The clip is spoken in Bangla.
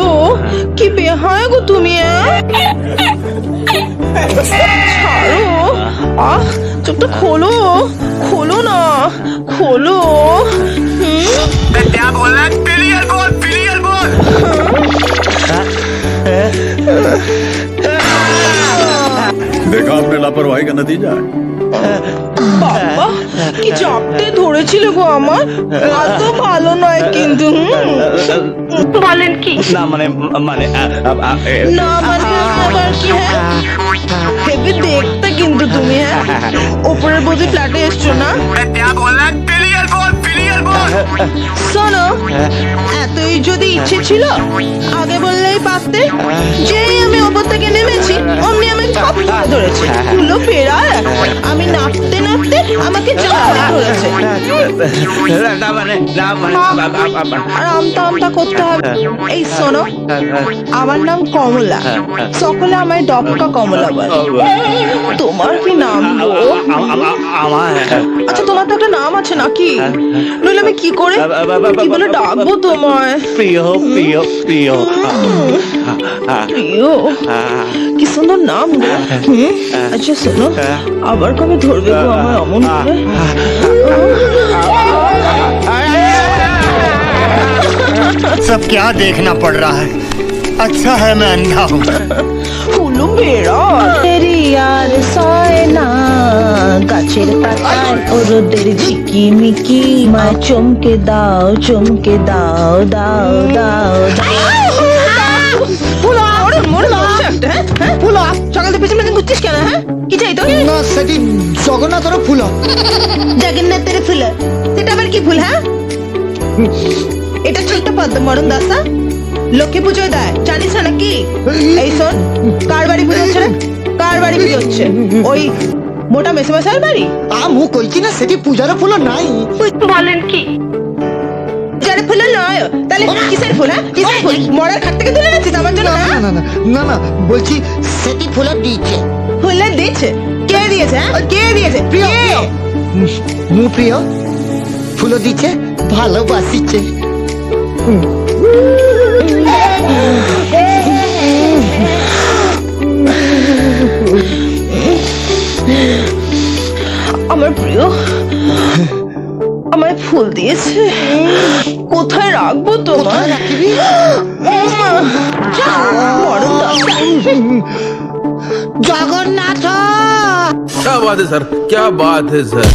হয় গো তুমি আহ? ছাড়ো আহ চোখটা খোলো খোলো না খোলো হুম क्या बोला क्लियर बोल क्लियर बोल देखा आपने लापरवाही का नतीजा है বাবা কি চাপটে ধরেছিল গো আমার? এত ভালো নয় কিন্তু বলেন কি? না মানে মানে না মানে কি হ্যাঁ? হেবি দেখতে কিন্তু তুমি হ্যাঁ? বোধে ফ্ল্যাটে এসছো না? শোনো এতই যদি ইচ্ছে ছিল আগে বললেই পারতে যেই আমি ওপর থেকে নেমে না মানে মানে আমতা আমতা করতে হবে এই শোনো আমার নাম কমলা সকলে আমায় ডক্কা কমলা বলে তোমার কি নাম আমার আচ্ছা তোমার তো একটা নাম আছে নাকি নইলে আমি কি করে কি বলে ডাকবো তোমায় প্রিয় প্রিয় প্রিয় প্রিয় কি সুন্দর নাম গো হুম? আচ্ছা শোনো আবার কবে ধরবে গো আমার অমন করে सब क्या देखना पड़ रहा है अच्छा है मैं अंधा हूँ হুলু বেড়া তেরি আর সয় না গাছের পাতায় ও রোদের ঝিকিমিকি মায় চমকে দাও চমকে দাও দাও দাও ফুলো ওরে মরে যাচ্ছে একটা হ্যাঁ? হ্যাঁ? ফুলো সকাল থেকে পেছনে পেছনে ঘুরছিস কেন হ্যাঁ? কি চাই তো না সেটি জগন্নাথের ফুল। জগন্নাথের ফুল। সেটা আবার কি ফুল হ্যাঁ? এটা ছোট্ট পদ্ম মরণ দাসা। লক্ষ্মী পুজোয় দেয়। জানিস না নাকি? এই শোন কার বাড়ি পুজো হচ্ছে রে? কার বাড়ি পুজো হচ্ছে? ওই মোটা মেসে বাড়ি? আ মু কইছি না সেটি পূজার ফুল নাই। যারে ফুল নয়। তাহলে কিসের ফুল হ্যাঁ কিসের ফুল মরার খাট থেকে তুলে আমার জন্য না হ্যাঁ? না না না না বলছি সেটি ফুল দিয়েছে। ফুলে দিয়েছে? কে দিয়েছে হ্যাঁ? কে দিয়েছে? প্রিয় মু প্রিয় ফুল দিচ্ছে ভালোবাসিছে। আমার প্রিয় আমায় ফুল দিয়েছে কোথায় রাখবো তোমার কোথায় রাখিবি মরণ দাসা জগন্নাথ क्या बात है सर क्या बात है सर